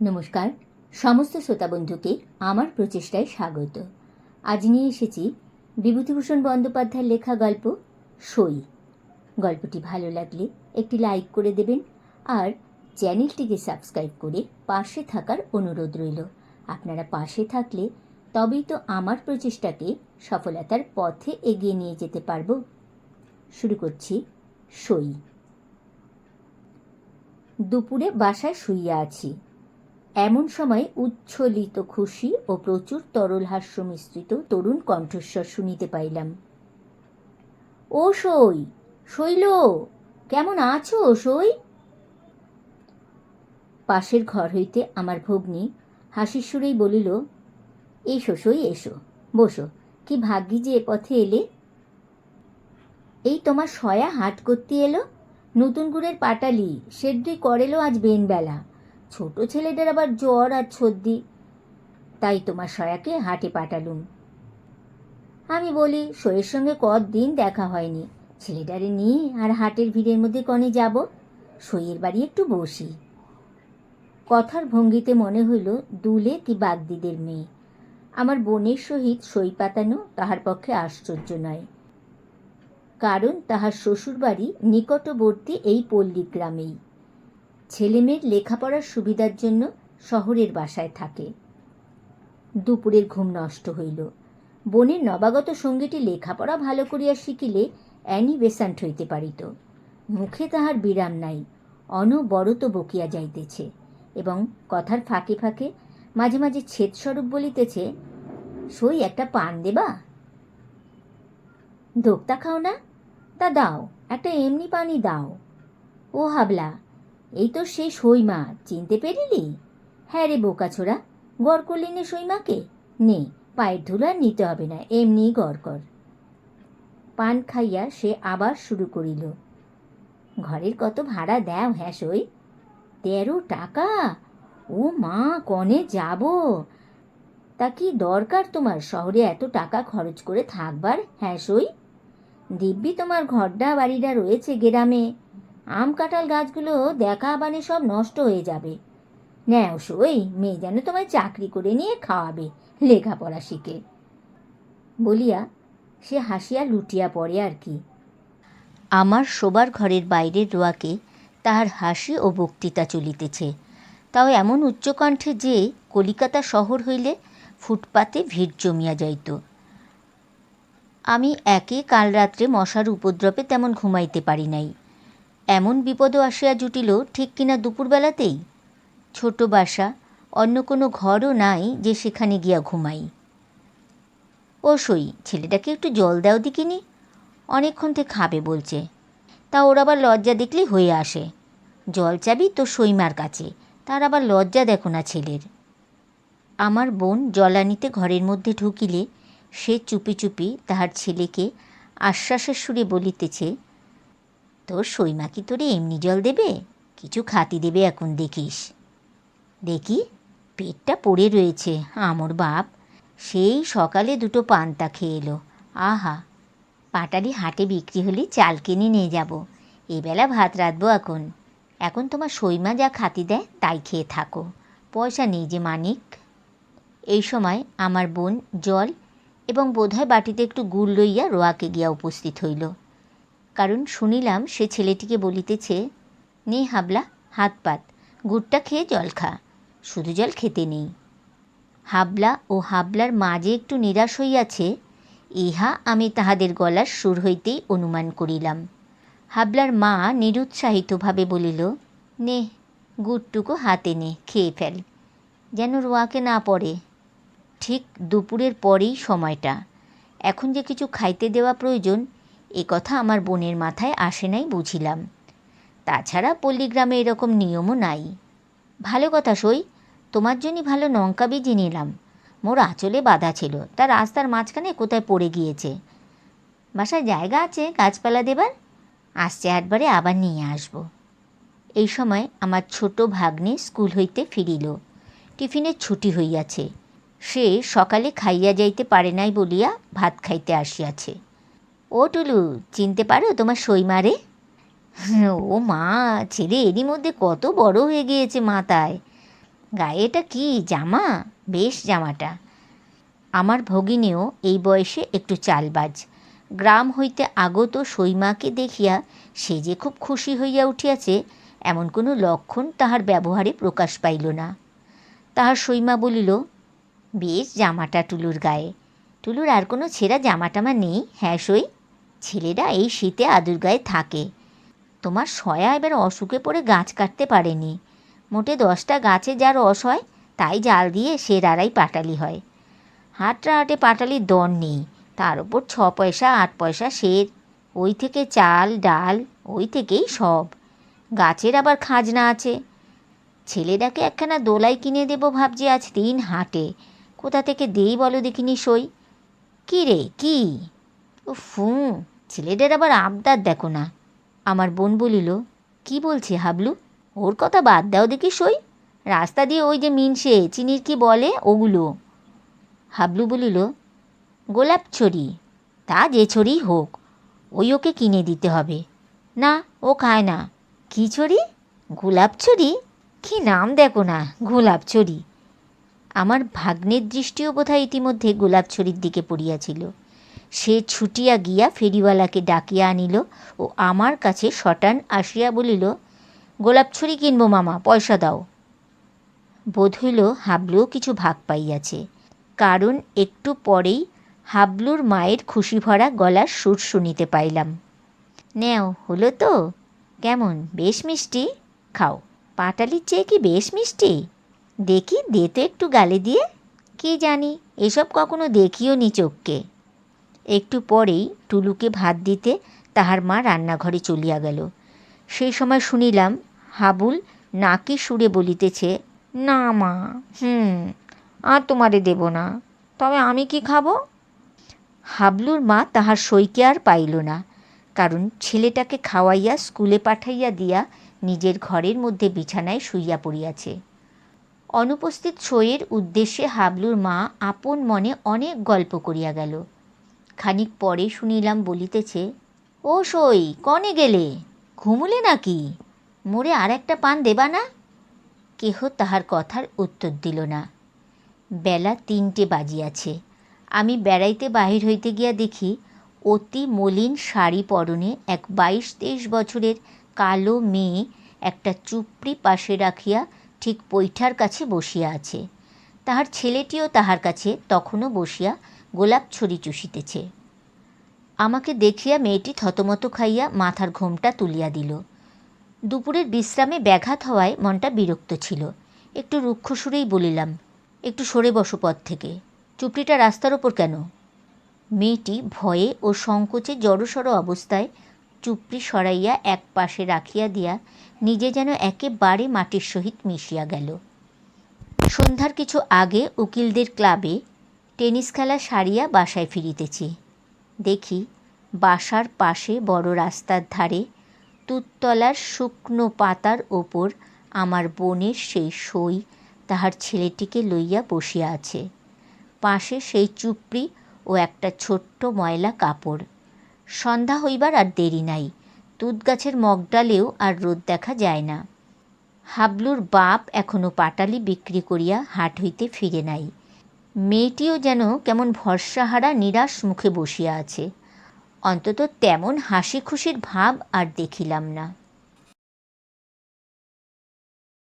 নমস্কার। সমস্ত শ্রোতা বন্ধুকে আমার প্রচেষ্টায় স্বাগত। আজ নিয়ে এসেছি বিভূতিভূষণ বন্দ্যোপাধ্যায়ের লেখা গল্প সই। গল্পটি ভালো লাগলে একটি লাইক করে দেবেন আর চ্যানেলটিকে সাবস্ক্রাইব করে পাশে থাকার অনুরোধ রইল। আপনারা পাশে থাকলে তবেই তো আমার প্রচেষ্টাকে সফলতার পথে এগিয়ে নিয়ে যেতে পারব। শুরু করছি সই। দুপুরে বাসায় শুইয়া আছি। এমন সময় উচ্ছ্বলিত খুশি ও প্রচুর তরল হাস্য মিশ্রিত তরুণ কণ্ঠস্বর শুনিতে পাইলাম। ও সই, শৈল, কেমন আছো সই? পাশের ঘর হইতে আমার ভগ্নী হাসির সুরেই বলিল, এসো সই, এসো, বসো, কি ভাগ্যি যে এ পথে এলে? এই তোমার সয়া হাট করতে এলো, নতুন গুড়ের পাটালি সেদ্ধই করেলো আজ বেনবেলা। ছোট ছেলেদের আবার জ্বর আর সর্দি। তাই তোমার সয়াকে হাটে পাঠালুম। আমি বলি সইয়ের সঙ্গে কদিন দেখা হয়নি? ছেলেটারে নিয়ে আর হাটের ভিড়ের মধ্যে কনে যাব? সইয়ের বাড়ি একটু বসি। কথার ভঙ্গিতে মনে হইল, দুলে কি বাগদিদের মেয়ে। আমার বোনের সহিত সই পাতানো তাহার পক্ষে আশ্চর্য নয়। কারণ তাহার শ্বশুরবাড়ি নিকটবর্তী এই পল্লী গ্রামেই। ছেলেমেয়ের লেখাপড়ার সুবিধার জন্য শহরের বাসায় থাকে। দুপুরের ঘুম নষ্ট হইল। বোনের নবাগত সঙ্গীটি লেখাপড়া ভালো করিয়া শিখিলে অ্যানি বেসান্ট হইতে পারিত। মুখে তাহার বিরাম নাই, অনবরত বকিয়া যাইতেছে এবং কথার ফাঁকে ফাঁকে মাঝে মাঝে ছেদস্বরূপ বলিতেছে, সই একটা পান দেবা? দোক্তা খাও না, তা দাও, একটা এমনি পানি দাও। ও হাবলা এই তো সেই সইমা চিনতে পেরিলি? হ্যাঁ রে বোকা ছোড়া, গড় করলি নে সইমাকে নে, পায়ের ধুলা নিতে হবে না, এমনিই গড় কর। পান খাইয়া সে আবার শুরু করিল। ঘরের কত ভাড়া দেও হ্যাঁ সই? তেরো টাকা? ও মা, কনে যাব? তা কি দরকার তোমার, শহরে এত টাকা খরচ করে থাকবার হ্যাঁ সই? দিব্যি তোমার ঘরডা বাড়িটা রয়েছে গ্রামে। আম কাঁঠাল গাছগুলো দেখা বানে সব নষ্ট হয়ে যাবে। নেও সই, মেয়ে যেন তোমায় চাকরি করে নিয়ে খাওয়াবে, লেখাপড়া শিখে। বলিয়া সে হাসিয়া লুটিয়া পড়ে আর কি। আমার শোবার ঘরের বাইরের রোয়াকে তাহার হাসি ও বক্তৃতা চলিতেছে। তাও এমন উচ্চকণ্ঠে যে কলিকাতা শহর হইলে ফুটপাতে ভিড় জমিয়া যাইত। আমি একে কাল রাত্রে মশার উপদ্রবে তেমন ঘুমাইতে পারি নাই। এমন বিপদও আসিয়া জুটিল ঠিক কিনা দুপুরবেলাতেই? ছোট বাসা, অন্য কোনো ঘরও নাই যে সেখানে গিয়া ঘুমাই। ও সই, ছেলেটাকে একটু জল দাও দিকিনি অনেকক্ষণ থেকে খাবে বলছে। তা ওর আবার লজ্জা দেখলেই হয়ে আসে। জল চাবি তো সইমার কাছে, তার আবার লজ্জা দেখো না ছেলের। আমার বোন জলানিতে ঘরের মধ্যে ঢুকিলে সে চুপি চুপি তাহার ছেলেকে আশ্বাসের সুরে বলিতেছে তোর সইমা কি তোরে এমনি জল দেবে? কিছু খাতি দেবে এখন দেখিস। দেখি, পেটটা পড়ে রয়েছে, আমর বাপ। সেই সকালে দুটো পান্তা খেয়ে এলো। আহা পাটালি হাটে বিক্রি হলে চাল কিনে নিয়ে যাব। এবেলা ভাত রাঁধবো এখন। এখন তোমার সইমা যা খাতি দেয় তাই খেয়ে থাকো। পয়সা নেই যে মানিক। এই সময় আমার বোন জল এবং বোধহয় বাটিতে একটু গুড় লইয়া রোয়াকে গিয়া উপস্থিত হইল। কারণ শুনিলাম সে ছেলেটিকে বলিতেছে, নে হাবলা, হাত পাত, গুড়টা খেয়ে জল খা, শুধু জল খেতে নেই। হাবলা ও হাবলার মাঝে একটু নিরাশ হইয়াছে, ইহা আমি তাহাদের গলার সুর হইতেই অনুমান করিলাম। হাবলার মা নিরুৎসাহিতভাবে বলিল, নে, গুড়টুকু হাতে নে, খেয়ে ফেল, যেন রোয়াকে না পড়ে। ঠিক দুপুরের পরেই সময়টা। এখন যে কিছু খাইতে দেওয়া প্রয়োজন এ কথা আমার বোনের মাথায় আসে নাই বুঝিলাম। তাছাড়া পল্লীগ্রামে এরকম নিয়মও নাই। ভালো কথা সই, তোমার জন্যই ভালো লঙ্কা বীজ নিলাম। মোর আঁচলে বাঁধা ছিল তার রাস্তার মাঝখানে কোথায় পড়ে গিয়েছে? বাসায় জায়গা আছে গাছপালা দেবার? আসছে একবারে আবার নিয়ে আসব। এই সময় আমার ছোট ভাগ্নে স্কুল হইতে ফিরিল। টিফিনের ছুটি হইয়াছে। সে সকালে খাইয়া যাইতে পারে নাই বলিয়া ভাত খাইতে আসিয়াছে। ও টুলু, চিনতে পারো তোমার সইমারে ও মা, ছেলে এরই মধ্যে কত বড় হয়ে গিয়েছে মাথায়। গায়ে এটা কি, জামা? বেশ জামাটা। আমার ভগিনীও এই বয়সে একটু চালবাজ। গ্রাম হইতে আগত সৈমাকে দেখিয়া সে যে খুব খুশি হইয়া উঠিয়াছে, এমন কোনো লক্ষণ তাহার ব্যবহারে প্রকাশ পাইল না। তাহার সৈমা বলিল, বেশ জামাটা টুলুর গায়ে। টুলুর আর কোনো ছেঁড়া জামাটামা নেই হ্যাঁ সই? ছেলেরা এই শীতে আদুর গায়ে থাকে। তোমার সয়া এবার অসুখে পড়ে গাছ কাটতে পারেনি। মোটে দশটা গাছে যার রস হয়, তাই জাল দিয়ে সে রাড়াই পাটালি হয়। হাটরা হাটে পাটালির দর নেই। তার ওপর ছ পয়সা, আট পয়সা সে ওই থেকে চাল, ডাল, ওই থেকেই সব। গাছের আবার খাজনা আছে। ছেলেটাকে একখানা দোলাই কিনে দেবো ভাবছি আজ তিন হাটে। কোথা থেকে দেই বলো দেখিনি সই? কী রে, কী? ও ফু ছেলেটার আবার আবদার দেখো না। আমার বোন বলিল, কি বলছে হাবলু? ওর কথা বাদ দাও দেখি সই। রাস্তা দিয়ে ওই যে মিনসে, চিনির কি বলে ওগুলো? হাবলু বলিল, গোলাপ ছড়ি। তা যে ছড়ি হোক, ওই ওকে কিনে দিতে হবে। না, ও খায় না। কী ছড়ি? গোলাপ ছড়ি? কী নাম দেখো না, গোলাপ ছড়ি? আমার ভাগ্নের দৃষ্টিও বোধহয় ইতিমধ্যে গোলাপ ছড়ির দিকে পড়িয়াছিল। সে ছুটিয়া গিয়া ফেরিওয়ালাকে ডাকিয়া আনিল ও আমার কাছে শটান আসিয়া বলিল, গোলাপ ছুরি কিনব মামা, পয়সা দাও। বোধ হইল হাবলুও কিছু ভাগ পাইয়াছে, কারণ একটু পরেই হাবলুর মায়ের খুশি ভরা গলার সুর শুনিতে পাইলাম। নেও, হলো তো, কেমন, বেশ মিষ্টি? খাও, পাটালির চেয়ে কি বেশ মিষ্টি? দেখি, দে তো একটু গালে দিয়ে, কি জানি, এসব কখনো দেখিও নি চোখকে। একটু পরেই টুলুকে ভাত দিতে তাহার মা রান্নাঘরে চলিয়া গেল। সেই সময় শুনিলাম, হাবুল নাকি সুরে বলিতেছে, না মা, হুম, আর তোমারে দেব না, তবে আমি কি খাব? হাবলুর মা তাহার সইকে আর পাইল না, কারণ ছেলেটাকে খাওয়াইয়া স্কুলে পাঠাইয়া দিয়া নিজের ঘরের মধ্যে বিছানায় শুইয়া পড়িয়াছে। অনুপস্থিত সইয়ের উদ্দেশ্যে হাবলুর মা আপন মনে অনেক গল্প করিয়া গেল। খানিক পরে শুনিলাম বলিতেছে, ও সই, কনে গেলে? ঘুমুলে নাকি? মোরে আর একটা পান দেবা না? কেহ তাহার কথার উত্তর দিল না। বেলা তিনটে বাজিয়াছে। আমি বেড়াইতে বাহির হইতে গিয়া দেখি, অতি মলিন শাড়ি পরনে এক বাইশ তেইশ বছরের কালো মেয়ে একটা চুপড়ি পাশে রাখিয়া ঠিক পৈঠার কাছে বসিয়া আছে। তাহার ছেলেটিও তাহার কাছে তখনও বসিয়া গোলাপ ছড়ি চুষিতেছে। আমাকে দেখিয়া মেয়েটি থতমত খাইয়া মাথার ঘোমটা তুলিয়া দিল। দুপুরের বিশ্রামে ব্যাঘাত হওয়ায় মনটা বিরক্ত ছিল। একটু রুক্ষ সুরেই বলিলাম, একটু সরে বসো পথ থেকে। চুপড়িটা রাস্তার ওপর কেন? মেয়েটি ভয়ে ও সংকোচে জড়সড় অবস্থায় চুপড়ি সরাইয়া এক পাশে রাখিয়া দিয়া নিজে যেন একেবারে মাটির সহিত মিশিয়া গেল। সন্ধ্যার কিছু আগে উকিলদের ক্লাবে টেনিস খেলা সারিয়া বাসায় ফিরিতেছি। দেখি, বাসার পাশে বড় রাস্তার ধারে তুততলার শুকনো পাতার ওপর আমার বোনের সেই সই তাহার ছেলেটিকে লইয়া বসিয়া আছে। পাশে সেই চুপড়ি ও একটা ছোট্ট ময়লা কাপড়। সন্ধ্যা হইবার আর দেরি নাই তুত গাছের মগডালেও আর রোদ দেখা যায় না। হাবলুর বাপ এখনও পাটালি বিক্রি করিয়া হাট হইতে ফিরে নাই। মেয়েটিও যেন কেমন ভরসাহারা, নিরাশ মুখে বসিয়া আছে। অন্তত তেমন হাসি খুশির ভাব আর দেখিলাম না।